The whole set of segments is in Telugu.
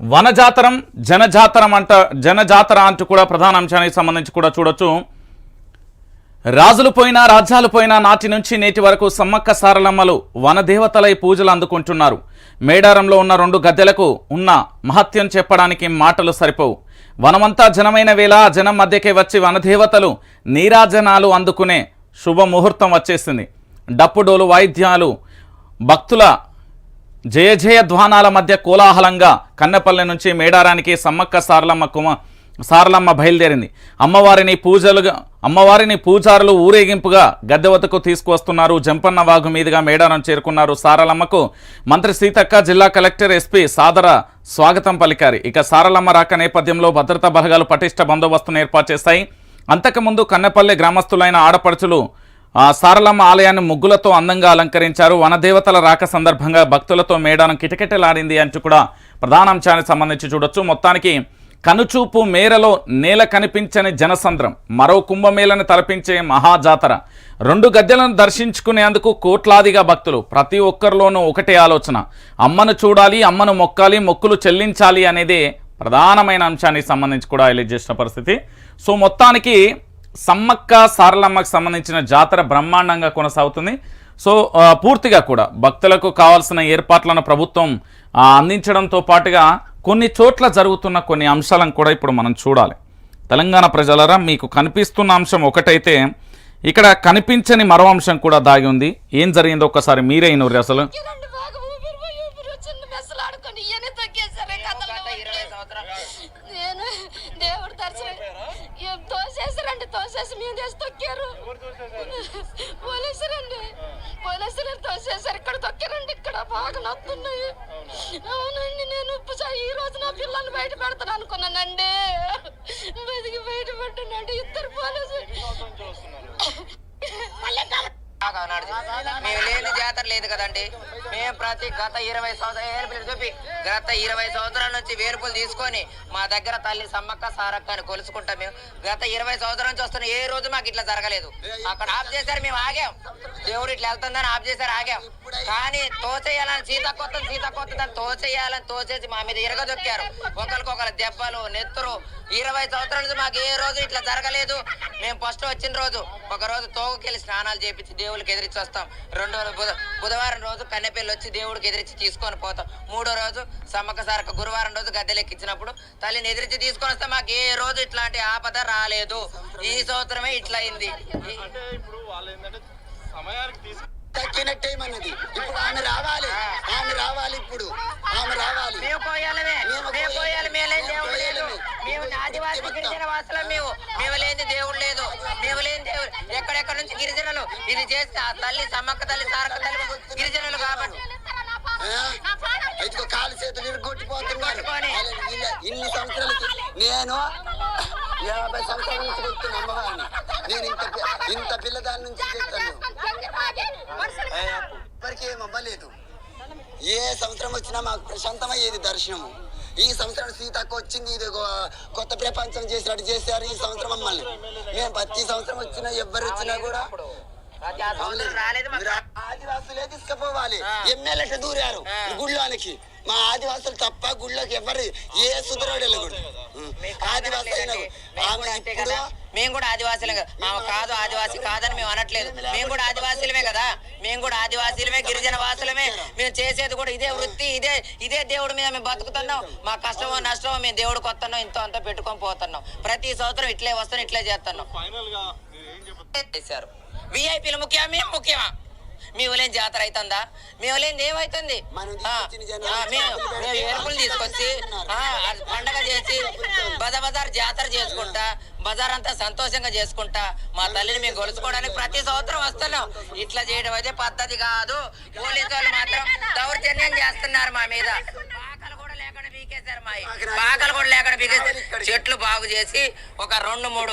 వనజాతరం జనజాతరం అంట జనజాతర అంటూ కూడా ప్రధాన అంశానికి సంబంధించి కూడా చూడొచ్చు. రాజులు పోయినా రాజ్యాలు పోయినా నాటి నుంచి నేటి వరకు సమ్మక్క సారలమ్మలు వనదేవతలై పూజలు అందుకుంటున్నారు. మేడారంలో ఉన్న రెండు గద్దెలకు ఉన్న మహత్యం చెప్పడానికి మాటలు సరిపోవు. వనమంతా జనమైన వేళ జనం మధ్యకే వచ్చి వనదేవతలు నీరాజనాలు అందుకునే శుభముహూర్తం వచ్చేసింది. డప్పుడోలు వాయిద్యాలు భక్తుల జయ జయ ధ్వానాల మధ్య కోలాహలంగా కన్నపల్లె నుంచి మేడారానికి సమ్మక్క సారలమ్మ కుమ సారలమ్మ బయలుదేరింది. అమ్మవారిని పూజలుగా అమ్మవారిని పూజారులు ఊరేగింపుగా గద్దెవతకు తీసుకువస్తున్నారు. జంపన్న వాగు మీదుగా మేడారం చేరుకున్నారు సారలమ్మకు. మంత్రి సీతక్క జిల్లా కలెక్టర్ ఎస్పీ సాదర స్వాగతం పలికారు. ఇక సారలమ్మ రాక నేపథ్యంలో భద్రతా బలగాలు పటిష్ట బందోబస్తును ఏర్పాటు చేశాయి. అంతకుముందు కన్నపల్లె గ్రామస్తులైన ఆడపడుచులు సారలమ్మ ఆలయాన్ని ముగ్గులతో అందంగా అలంకరించారు. వనదేవతల రాక సందర్భంగా భక్తులతో మేడానం కిటకిటలాడింది అంటూ కూడా ప్రధానాంశానికి సంబంధించి చూడొచ్చు. మొత్తానికి కనుచూపు మేరలో నేల కనిపించని జనసంద్రం మరో కుంభమేళను తలపించే మహాజాతర. రెండు గద్దెలను దర్శించుకునేందుకు కోట్లాదిగా భక్తులు ప్రతి ఒక్కరిలోనూ ఒకటే ఆలోచన. అమ్మను చూడాలి అమ్మను మొక్కాలి మొక్కులు చెల్లించాలి అనేది ప్రధానమైన అంశానికి సంబంధించి కూడా హైలైట్ చేసిన పరిస్థితి. సో మొత్తానికి సమ్మక్క సారలమ్మకు సంబంధించిన జాతర బ్రహ్మాండంగా కొనసాగుతుంది. సో పూర్తిగా కూడా భక్తులకు కావాల్సిన ఏర్పాట్లను ప్రభుత్వం అందించడంతో పాటుగా కొన్ని చోట్ల జరుగుతున్న కొన్ని అంశాలను కూడా ఇప్పుడు మనం చూడాలి. తెలంగాణ ప్రజలరా మీకు కనిపిస్తున్న అంశం ఒకటైతే ఇక్కడ కనిపించని మరో అంశం కూడా దాగి ఉంది. ఏం జరిగిందో ఒక్కసారి మీరే ఇనుర్రి అసలు రెండు బాగా ఊపిరి పోయి మెస్సలు ఆడుకొని ఇవన్నీ తొక్కేశారు నేను దేవుడు దర్శనం తోసేసారండి తోసేసి మీద వేసి తొక్కారు. పోలీసులండి. పోలీసులు తోసేసారు ఇక్కడ తొక్కారండి ఇక్కడ బాగా నొత్తున్నాయి. అవునండి నేను ఈ రోజు నా పిల్లల్ని బయట పెడతాను అనుకున్నానండి. బతికి బయట పెట్టానండి ఇద్దరు పోలీసులు బాగా నడిచి. మేము లేని జాతర లేదు కదండి. మేము ప్రతి గత ఇరవై సంవత్సరాలు ఏర్పులు చూపి. గత ఇరవై సంవత్సరాల నుంచి వేర్పులు తీసుకొని మా దగ్గర తల్లి సమ్మక్క సారక్క అని కొలుసుకుంటాం మేము. గత ఇరవై సంవత్సరాల నుంచి వస్తున్న ఏ రోజు మాకు ఇట్లా జరగలేదు. అక్కడ ఆఫ్ చేశారు మేము ఆగాం. దేవుడు ఇట్లా వెళ్తుందని ఆఫ్ చేశారు ఆగాం. కానీ తోచేయాలని సీతక్క వస్తుంది సీతక్క తోచేయాలని తోచేసి మా మీద ఇరగదొక్కారు. ఒకరికొకరు దెబ్బలు నెత్తురు. ఇరవై సంవత్సరాల నుంచి మాకు ఏ రోజు ఇట్లా జరగలేదు. మేము ఫస్ట్ వచ్చిన రోజు ఒక రోజు తోగుకెళ్ళి స్నానాలు చేపించి దేవుడికి ఎదిరించి వస్తాం. రెండో రోజు బుధవారం రోజు కన్నెపల్లి వచ్చి దేవుడికి ఎదిరించి తీసుకొని పోతాం. మూడో రోజు సమ్మక్క సారక్క గురువారం రోజు గద్దెలెక్కించినప్పుడు తల్లిని ఎదిరించి తీసుకొని వస్తాం మాకు ఏ రోజు ఇట్లాంటి ఆపద రాలేదు. ఈ సంవత్సరమే ఇట్లా అయింది సమయానికి తీసుకు తక్కినట్టేమన్నది ఇప్పుడు ఆమె రావాలి. ఆమె రావాలి ఇప్పుడు. ఆమె రావాలి. మేము పోయాలమే. పోయాలి. దేవుడు లేదు. మేము ఆదివాసి గిరిజన వాసులం మేము. మేము లేని దేవుడు లేదు. మేము లేని దేవుడు. ఇది చేస్తే ఆ తల్లి సమ్మక్క తల్లి సారక్క తల్లి గిరిజనులు కాబట్టి. ఇదిగో కాలు చేతులు ఇరుగొట్టిపోతున్నారు ఇన్ని సంవత్సరాలకి నేను యాభై సంవత్సరాల నుంచి అమ్మవారిని. నేను ఇంత ఇంత పిల్లదాని నుంచి చెప్తాను ఎవరికి ఏం అవ్వలేదు. ఏ సంవత్సరం వచ్చినా మాకు ప్రశాంతమయ్యేది దర్శనము. ఈ సంవత్సరం సీతక్క వచ్చింది ఇది కొత్త ప్రపంచం చేసినట్టు చేశారు ఈ సంవత్సరం మమ్మల్ని. మేము ప్రతి సంవత్సరం వచ్చినా ఎవరు వచ్చినా కూడా మాకు. ఆదివాసులే తీసుకుపోవాలి. దూరారు. గుళ్ళోనికి. మా ఆదివాసులు తప్ప గుళ్ళోకి ఎవరు ఏ సుధరోడు వెళ్ళకూడదు మీకు ఆదివాసి అయినా లేదండి. కూడా. మేము కూడా ఆదివాసులే కదా. ఆమె కాదు ఆదివాసి కాదని మేము అనట్లేదు. మేము కూడా ఆదివాసులమే కదా. మేము కూడా ఆదివాసులమే గిరిజన వాసులమే. మేము చేసేది కూడా ఇదే వృత్తి ఇదే ఇదే దేవుడి మీద మేము బతుకుతున్నాం. మా కష్టమో నష్టమో మేము దేవుడికి వస్తున్నాం ఇంతో అంతా పెట్టుకొని పోతున్నాం. ప్రతి సంవత్సరం ఇట్లే వస్తున్నాం ఇట్లే చేస్తున్నాం. ఫైనల్గా మీరు ఏం చెప్పారు చేశారు. విఐపీలు ముఖ్యమా? మేము ముఖ్యమా? మీ ఊలేని జాతర అవుతుందా మీ ఊలేని ఏమవుతుంది ఎరుపులు తీసుకొచ్చి పండగ చేసి బజ బజార్ జాతర చేసుకుంటా బజార్ అంతా సంతోషంగా చేసుకుంటా మా తల్లిని మేము గొలుచుకోవడానికి ప్రతి సంవత్సరం వస్తున్నాం. ఇట్లా చేయడం అయితే పద్ధతి కాదు. పోలీసు వాళ్ళు మాత్రం దౌర్జన్యం చేస్తున్నారు మా మీద. లేకుండా పీకేశారు మా పాకలు కూడా లేకుండా పీకేశారు. చెట్లు బాగు చేసి ఒక రెండు మూడు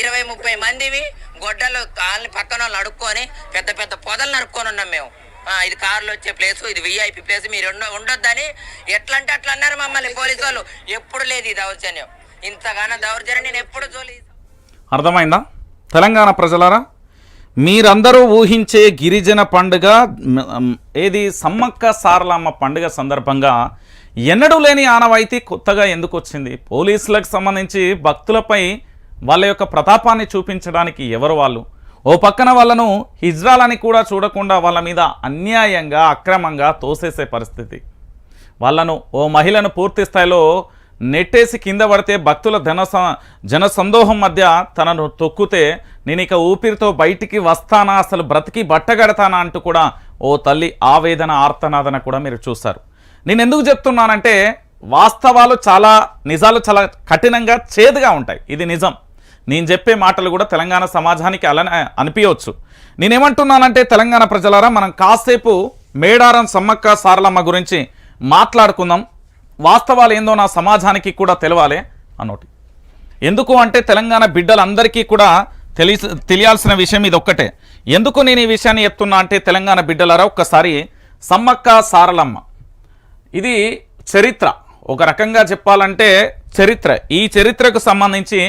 ఇరవై ముప్పై మందివి గొడ్డలు కాళ్ళని పక్కన వాళ్ళు అడుక్కొని పెద్ద పెద్ద పొదలు నరుక్కొని ఉన్నాం మేము. ఆ, ఇది కార్లు వచ్చే ప్లేస్ ఇది విఐపి ప్లేస్ మీరు ఉండ ఉండొద్దని ఎట్లా అంటే అట్లా అన్నారు మమ్మల్ని పోలీసు వాళ్ళు. ఎప్పుడు లేదు ఈ దౌర్జన్యం. ఇంతగానో దౌర్జన్యం నేను ఎప్పుడు చూడలేదు అర్థమైందా? తెలంగాణ ప్రజలారా మీరందరూ ఊహించే గిరిజన పండుగ ఏది సమ్మక్క సారలమ్మ పండుగ సందర్భంగా ఎన్నడూ లేని ఆనవాయితీ కొత్తగా ఎందుకు వచ్చింది? పోలీసులకు సంబంధించి భక్తులపై వాళ్ళ యొక్క ప్రతాపాన్ని చూపించడానికి ఎవరు వాళ్ళు? ఓ పక్కన వాళ్ళను హిజ్రాలని కూడా చూడకుండా వాళ్ళ మీద అన్యాయంగా అక్రమంగా తోసేసే పరిస్థితి. వాళ్ళను ఓ మహిళను పూర్తి స్థాయిలో నెట్టేసి కింద పడితే భక్తుల ధన జనసందోహం జన సందోహం మధ్య తనను తొక్కితే నేను ఇక ఊపిరితో బయటికి వస్తానా? అసలు బ్రతికి బట్టగడతానా? అంటూ కూడా ఓ తల్లి ఆవేదన ఆర్తనాదన కూడా మీరు చూస్తారు నేను ఎందుకు చెప్తున్నానంటే వాస్తవాలు చాలా నిజాలు చాలా కఠినంగా చేదుగా ఉంటాయి. ఇది నిజం. నేను చెప్పే మాటలు కూడా తెలంగాణ సమాజానికి అలానే అనిపించవచ్చు నేనేమంటున్నానంటే తెలంగాణ ప్రజలారా మనం కాసేపు మేడారం సమ్మక్క సారలమ్మ గురించి మాట్లాడుకుందాం. వాస్తవాలు ఏందో నా సమాజానికి కూడా తెలవాలి అన్నోటి. ఎందుకు అంటే తెలంగాణ బిడ్డలందరికీ కూడా తెలి తెలియాల్సిన విషయం ఇది ఒక్కటే ఎందుకు నేను ఈ విషయాన్ని ఎత్తున్నా అంటే తెలంగాణ బిడ్డలారా ఒక్కసారి సమ్మక్క సారలమ్మ ఇది చరిత్ర. ఒక రకంగా చెప్పాలంటే చరిత్ర. ఈ చరిత్రకు సంబంధించి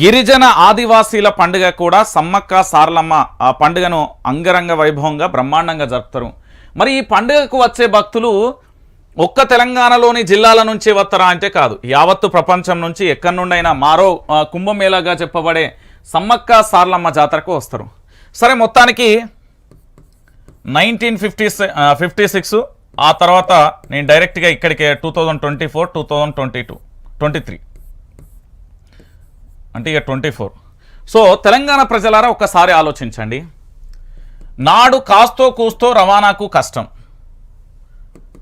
గిరిజన ఆదివాసీల పండుగ కూడా సమ్మక్క సారలమ్మ ఆ పండుగను అంగరంగ వైభవంగా బ్రహ్మాండంగా జరుపుతారు. మరి ఈ పండుగకు వచ్చే భక్తులు ఒక్క తెలంగాణలోని జిల్లాల నుంచి వస్తారా అంటే కాదు. యావత్తు ప్రపంచం నుంచి ఎక్కడి నుండైనా మారో కుంభమేళగా కుంభమేళాగా చెప్పబడే సమ్మక్క సార్లమ్మ జాతరకు వస్తారు. సరే మొత్తానికి నైన్టీన్ ఫిఫ్టీ ఫిఫ్టీ సిక్స్ ఆ తర్వాత నేను డైరెక్ట్గా ఇక్కడికి two thousand twenty four two thousand twenty two twenty three అంటే ఇక ట్వంటీ ఫోర్ సో తెలంగాణ ప్రజలారా ఒక్కసారి ఆలోచించండి. నాడు కాస్తో కూస్తో రవాణాకు కష్టం.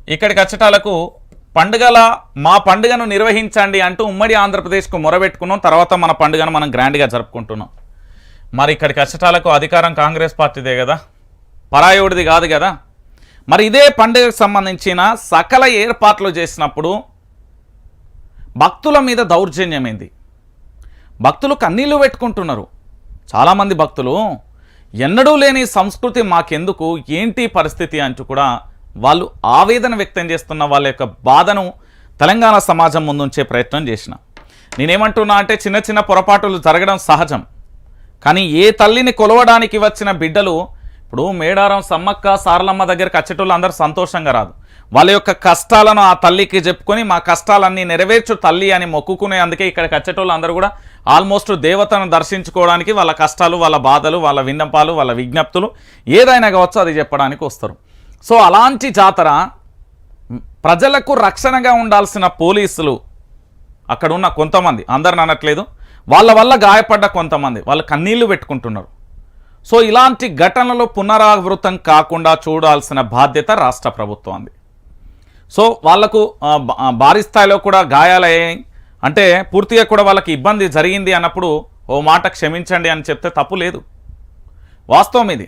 ఇక్కడికి వచ్చటాలకు పండుగల మా పండుగను నిర్వహించండి అంటూ ఉమ్మడి ఆంధ్రప్రదేశ్కు మొరబెట్టుకున్నాం. తర్వాత మన పండుగను మనం గ్రాండ్గా జరుపుకుంటున్నాం. మరి ఇక్కడికి వచ్చటాలకు అధికారం కాంగ్రెస్ పార్టీదే కదా? పరాయుడిది కాదు కదా? మరి ఇదే పండుగకు సంబంధించిన సకల ఏర్పాట్లు చేసినప్పుడు భక్తుల మీద దౌర్జన్యమైంది. భక్తులు కన్నీళ్ళు పెట్టుకుంటున్నారు. చాలామంది భక్తులు ఎన్నడూ లేని సంస్కృతి మాకెందుకు? ఏంటి పరిస్థితి? అంటూ కూడా వాళ్ళు ఆవేదన వ్యక్తం చేస్తున్న వాళ్ళ యొక్క బాధను తెలంగాణ సమాజం ముందుంచే ప్రయత్నం చేసిన. నేనేమంటున్నా అంటే చిన్న చిన్న పొరపాటులు జరగడం సహజం. కానీ ఏ తల్లిని కొలవడానికి వచ్చిన బిడ్డలు ఇప్పుడు మేడారం సమ్మక్క సారలమ్మ దగ్గరికి వచ్చేటోళ్ళు అందరూ సంతోషంగా రాదు. వాళ్ళ యొక్క కష్టాలను ఆ తల్లికి చెప్పుకొని మా కష్టాలన్నీ నెరవేర్చు తల్లి అని మొక్కుకునే అందుకే ఇక్కడికి వచ్చేటోళ్ళు అందరూ కూడా ఆల్మోస్ట్ దేవతను దర్శించుకోవడానికి వాళ్ళ కష్టాలు వాళ్ళ బాధలు వాళ్ళ విన్నపాలు వాళ్ళ విజ్ఞప్తులు ఏదైనా కావచ్చు అది చెప్పడానికి వస్తారు. సో అలాంటి జాతర ప్రజలకు రక్షణగా ఉండాల్సిన పోలీసులు అక్కడ ఉన్న కొంతమంది అందరిని అనట్లేదు వాళ్ళ వల్ల గాయపడ్డ కొంతమంది వాళ్ళు కన్నీళ్ళు పెట్టుకుంటున్నారు. సో ఇలాంటి ఘటనలు పునరావృతం కాకుండా చూడాల్సిన బాధ్యత రాష్ట్ర ప్రభుత్వంది. సో వాళ్ళకు భారీ స్థాయిలో కూడా గాయాలయ్యాయి. అంటే పూర్తిగా కూడా వాళ్ళకి ఇబ్బంది జరిగింది అన్నప్పుడు ఓ మాట క్షమించండి అని చెప్తే తప్పు లేదు. వాస్తవం ఇది.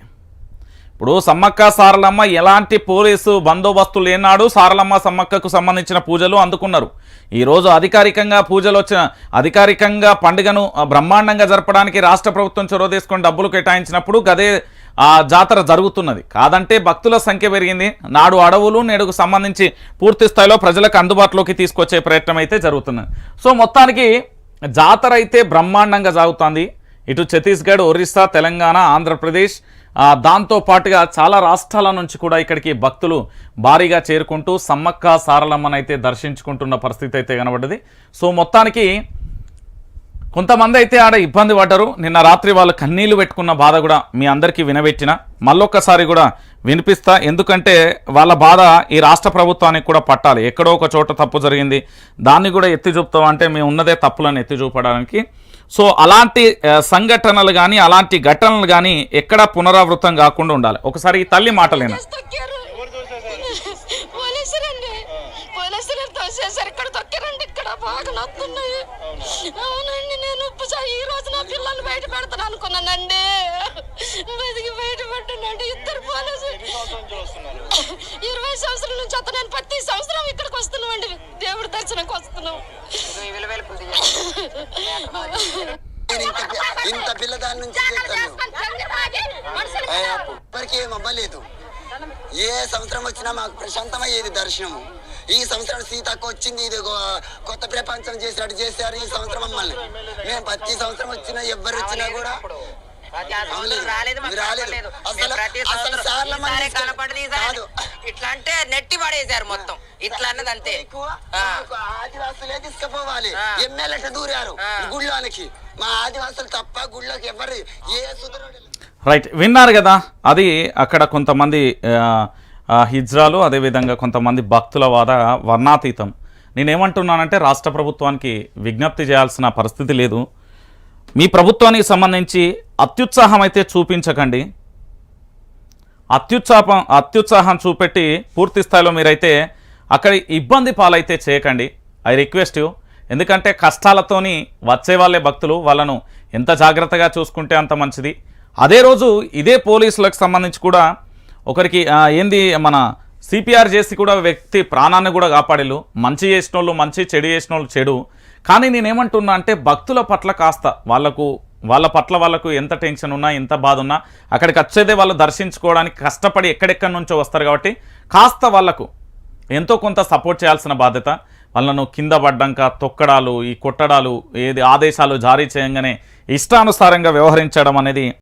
ఇప్పుడు సమ్మక్క సారలమ్మ ఎలాంటి పోలీసు బందోబస్తు లేనాడు సారలమ్మ సమ్మక్కకు సంబంధించిన పూజలు అందుకున్నారు. ఈరోజు అధికారికంగా పూజలు వచ్చిన అధికారికంగా పండుగను ఆ, బ్రహ్మాండంగా జరపడానికి రాష్ట్ర ప్రభుత్వం చొరవ తీసుకొని డబ్బులు కేటాయించినప్పుడు గదే ఆ జాతర జరుగుతున్నది. కాదంటే భక్తుల సంఖ్య పెరిగింది. నాడు అడవులు నేడుకు సంబంధించి పూర్తి స్థాయిలో ప్రజలకు అందుబాటులోకి తీసుకొచ్చే ప్రయత్నం అయితే జరుగుతున్నది సో మొత్తానికి జాతర అయితే బ్రహ్మాండంగా సాగుతుంది. ఇటు ఛత్తీస్గఢ్ ఒరిస్సా తెలంగాణ ఆంధ్రప్రదేశ్ దాంతో పాటుగా చాలా రాష్ట్రాల నుంచి కూడా ఇక్కడికి భక్తులు భారీగా చేరుకుంటూ సమ్మక్క సారలమ్మనైతే దర్శించుకుంటున్న పరిస్థితి అయితే కనబడ్డది. సో మొత్తానికి కొంతమంది అయితే ఆడ ఇబ్బంది పడ్డారు. నిన్న రాత్రి వాళ్ళు కన్నీళ్ళు పెట్టుకున్న బాధ కూడా మీ అందరికీ వినబెట్టిన. మళ్ళొక్కసారి కూడా వినిపిస్తా. ఎందుకంటే వాళ్ళ బాధ ఈ రాష్ట్ర ప్రభుత్వానికి కూడా పట్టాలి. ఎక్కడో ఒక చోట తప్పు జరిగింది. దాన్ని కూడా ఎత్తి చూపుతాం అంటే మేము ఉన్నదే తప్పులను ఎత్తి చూపడానికి. సో అలాంటి సంఘటనలు కానీ అలాంటి ఘటనలు కానీ ఎక్కడా పునరావృతం కాకుండా ఉండాలి. ఒకసారి ఈ తల్లి మాటలేనా? బాగా నొత్తున్నాయి. అవునండి నేను ఈ రోజు నా పిల్లల్ని బయట పెడతాను అనుకున్నానండి బతికి బయట పెట్టానండి ఇద్దరు పోలీసు ఇరవై సంవత్సరాల నుంచి వస్తా నేను ప్రతి సంవత్సరం ఇక్కడికి వస్తున్నామండి. దేవుడి దర్శనంకి వస్తున్నాం. ఇదిగో ఈ విలువెలుపులు తీయండి. నేను ఇంత పిల్ల దాని నుంచి ఇప్పటికీ ఏం అవ్వలేదు. ఏ సంవత్సరం వచ్చినా మాకు ప్రశాంతమయ్యేది దర్శనము. ఈ సంవత్సరం సీతక్క వచ్చింది ఇది కొత్త ప్రపంచం చేసినట్టు చేశారు ఈ సంవత్సరం మమ్మల్ని. మేము ప్రతి సంవత్సరం వచ్చినా ఎవరు వచ్చినా కూడా ఇట్లా అంటే నెట్టి పడేశారు మొత్తం. ఇట్లా అన్నది అంతే. ఆదివాసులే తీసుకుపోవాలి. ఎమ్మెల్యే దూరారు. గుళ్ళోనికి. మా ఆదివాసులు తప్ప గుళ్ళోకి ఎవరు ఏ రైట్ విన్నారు కదా? అది అక్కడ కొంతమంది హిజ్రాలు అదేవిధంగా కొంతమంది భక్తుల వాద వర్ణాతీతం. నేనేమంటున్నానంటే రాష్ట్ర ప్రభుత్వానికి విజ్ఞప్తి చేయాల్సిన పరిస్థితి లేదు. మీ ప్రభుత్వానికి సంబంధించి అత్యుత్సాహం అయితే చూపించకండి. అత్యుత్సాహం అత్యుత్సాహం చూపెట్టి పూర్తి స్థాయిలో మీరైతే అక్కడ ఇబ్బంది పాలైతే చేయకండి. ఐ రిక్వెస్ట్ యూ ఎందుకంటే కష్టాలతోని వచ్చే వాళ్ళే భక్తులు వాళ్ళను ఎంత జాగ్రత్తగా చూసుకుంటే అంత మంచిది. అదే రోజు ఇదే పోలీసులకు సంబంధించి కూడా ఒకరికి ఏంది మన సిపిఆర్ చేసి కూడా వ్యక్తి ప్రాణాన్ని కూడా కాపాడేలు మంచి చేసిన వాళ్ళు మంచి చెడు చేసిన వాళ్ళు చెడు. కానీ నేనేమంటున్నా అంటే భక్తుల పట్ల కాస్త వాళ్ళకు వాళ్ళ పట్ల వాళ్ళకు ఎంత టెన్షన్ ఉన్నా ఎంత బాధ ఉన్నా అక్కడికి వచ్చేదే వాళ్ళు దర్శించుకోవడానికి కష్టపడి ఎక్కడెక్కడి నుంచో వస్తారు కాబట్టి కాస్త వాళ్ళకు ఎంతో కొంత సపోర్ట్ చేయాల్సిన బాధ్యత. వాళ్ళను కింద పడ్డాక తొక్కడాలు ఈ కొట్టడాలు ఏది ఆదేశాలు జారీ చేయంగానే ఇష్టానుసారంగా వ్యవహరించడం అనేది